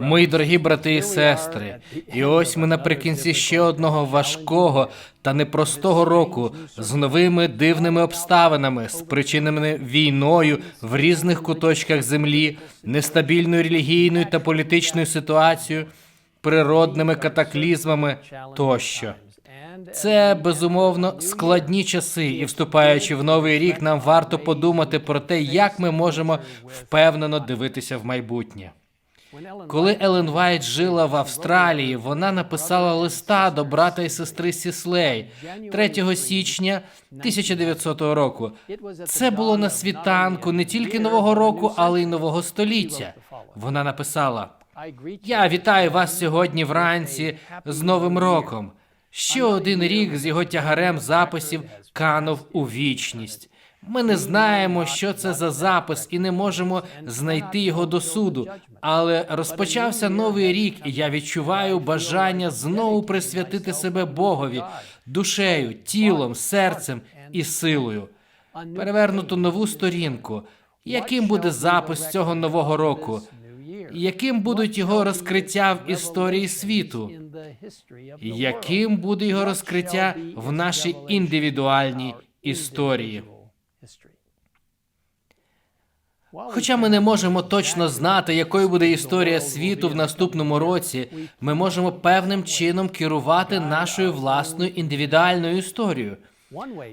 Мої дорогі брати і сестри, і ось ми наприкінці ще одного важкого та непростого року з новими дивними обставинами, спричиненими війною в різних куточках землі, нестабільною релігійною та політичною ситуацією, природними катаклізмами тощо. Це безумовно складні часи, і вступаючи в новий рік, нам варто подумати про те, як ми можемо впевнено дивитися в майбутнє. Коли Елен Вайт жила в Австралії, вона написала листа до брата і сестри Сіслей 3 січня 1900 року. Це було на світанку не тільки нового року, але й нового століття. Вона написала: Я вітаю вас сьогодні вранці з Новим роком. Ще один рік з його тягарем записів канув у вічність. Ми не знаємо, що це за запис, і не можемо знайти його до суду. Але розпочався новий рік, і я відчуваю бажання знову присвятити себе Богові, душею, тілом, серцем і силою. Перевернуту нову сторінку. Яким буде запис цього нового року? Яким будуть його розкриття в історії світу? Яким буде його розкриття в нашій індивідуальній історії? Хоча ми не можемо точно знати, якою буде історія світу в наступному році, ми можемо певним чином керувати нашою власною індивідуальною історією.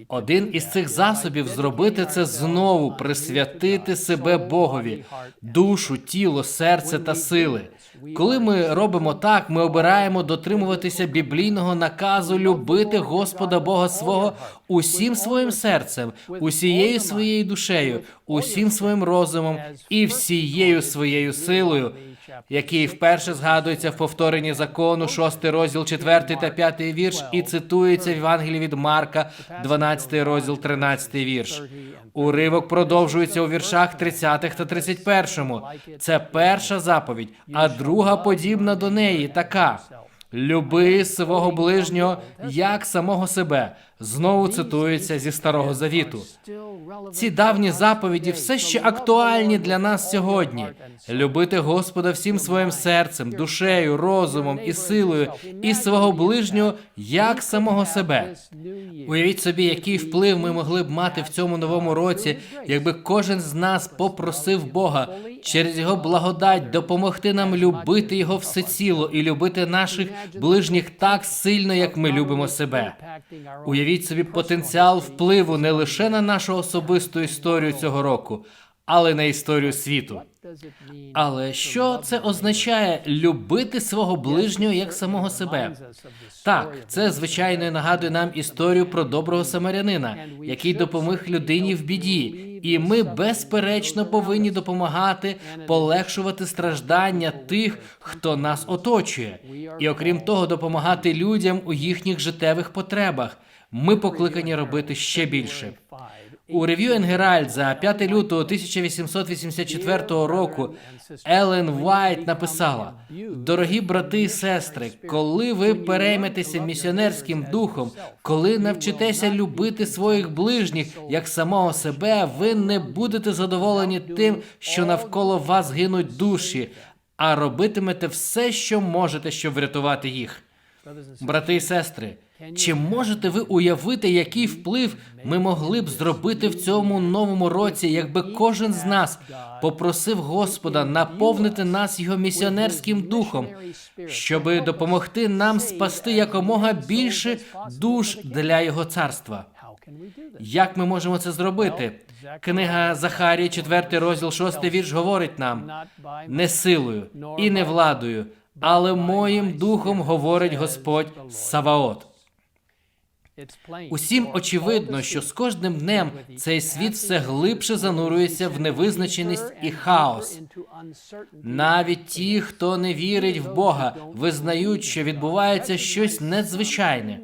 Один із цих засобів зробити це знову присвятити себе Богові, душу, тіло, серце та сили. Коли ми робимо так, ми обираємо дотримуватися біблійного наказу любити Господа Бога свого усім своїм серцем, усією своєю душею, усім своїм розумом і всією своєю силою, який вперше згадується в повторенні закону, 6 розділ, 4 та 5 вірш, і цитується в Євангелії від Марка, 12 розділ, 13 вірш. Уривок продовжується у віршах 30 та 31. Це перша заповідь, а друга подібна до неї така. Люби свого ближнього як самого себе. Знову цитується зі старого завіту. Ці давні заповіді все ще актуальні для нас сьогодні. Любити Господа всім своїм серцем, душею, розумом і силою, і свого ближнього як самого себе. Уявіть собі, який вплив ми могли б мати в цьому новому році, якби кожен з нас попросив Бога через його благодать допомогти нам любити його всеціло і любити наших ближніх так сильно, як ми любимо себе. Уявіть собі потенціал впливу не лише на нашу особисту історію цього року, але на історію світу. Але що це означає любити свого ближнього як самого себе? Так, це звичайно нагадує нам історію про доброго самарянина, який допоміг людині в біді, і ми безперечно повинні допомагати полегшувати страждання тих, хто нас оточує, і окрім того, допомагати людям у їхніх життєвих потребах. Ми покликані робити ще більше. У рев'ю Енгеральд за 5 лютого 1884 року Елен Вайт написала: Дорогі брати і сестри, коли ви перейметеся місіонерським духом, коли навчитеся любити своїх ближніх як самого себе, ви не будете задоволені тим, що навколо вас гинуть душі, а робитимете все, що можете, щоб врятувати їх. Брати і сестри, чи можете ви уявити, який вплив ми могли б зробити в цьому новому році, якби кожен з нас попросив Господа наповнити нас його місіонерським духом, щоби допомогти нам спасти якомога більше душ для його царства? Як ми можемо це зробити? Книга Захарії, 4 розділ, 6 вірш говорить нам не силою і не владою, але моїм духом говорить Господь Саваот. Усім очевидно, що з кожним днем цей світ все глибше занурюється в невизначеність і хаос. Навіть ті, хто не вірить в Бога, визнають, що відбувається щось надзвичайне.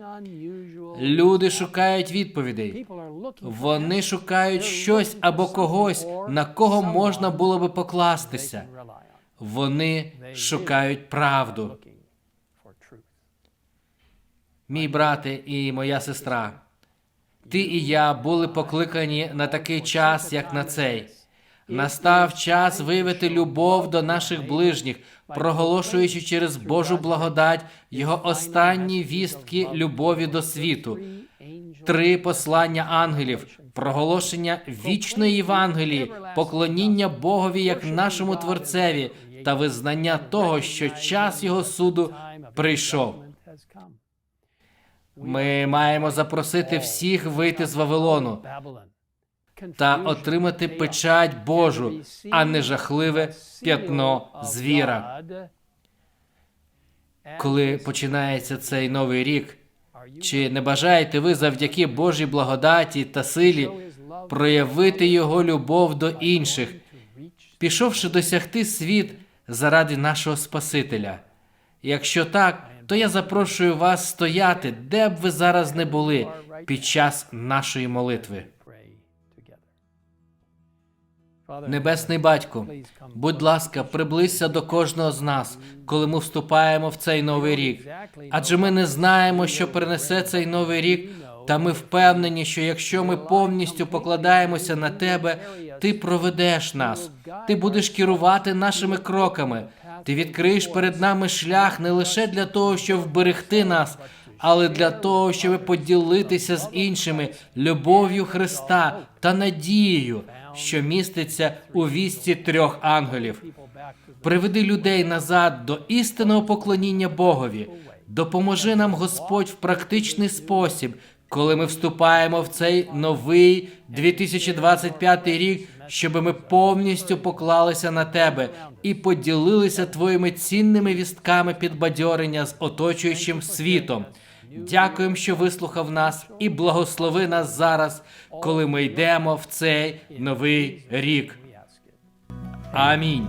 Люди шукають відповідей. Вони шукають щось або когось, на кого можна було би покластися. Вони шукають правду. Мій брате і моя сестра, ти і я були покликані на такий час, як на цей. Настав час виявити любов до наших ближніх, проголошуючи через Божу благодать його останні вістки любові до світу. Три послання ангелів, проголошення вічної Євангелії, поклоніння Богові як нашому Творцеві та визнання того, що час його суду прийшов. Ми маємо запросити всіх вийти з Вавилону та отримати печать Божу, а не жахливе п'ятно звіра. Коли починається цей новий рік, чи не бажаєте ви завдяки Божій благодаті та силі проявити його любов до інших, пішовши досягти світ заради нашого Спасителя? Якщо так, то я запрошую вас стояти, де б ви зараз не були під час нашої молитви. Небесний батько, будь ласка, приблизься до кожного з нас, коли ми вступаємо в цей новий рік. Адже ми не знаємо, що принесе цей новий рік, та ми впевнені, що якщо ми повністю покладаємося на тебе, ти проведеш нас, ти будеш керувати нашими кроками. Ти відкриєш перед нами шлях не лише для того, щоб вберегти нас, але для того, щоб поділитися з іншими любов'ю Христа та надією, що міститься у вісті трьох ангелів. Приведи людей назад до істинного поклоніння Богові. Допоможи нам, Господь, в практичний спосіб, коли ми вступаємо в цей новий 2025 рік, щоб ми повністю поклалися на тебе і поділилися твоїми цінними вістками підбадьорення з оточуючим світом. Дякуємо, що вислухав нас, і благослови нас зараз, коли ми йдемо в цей новий рік. Амінь.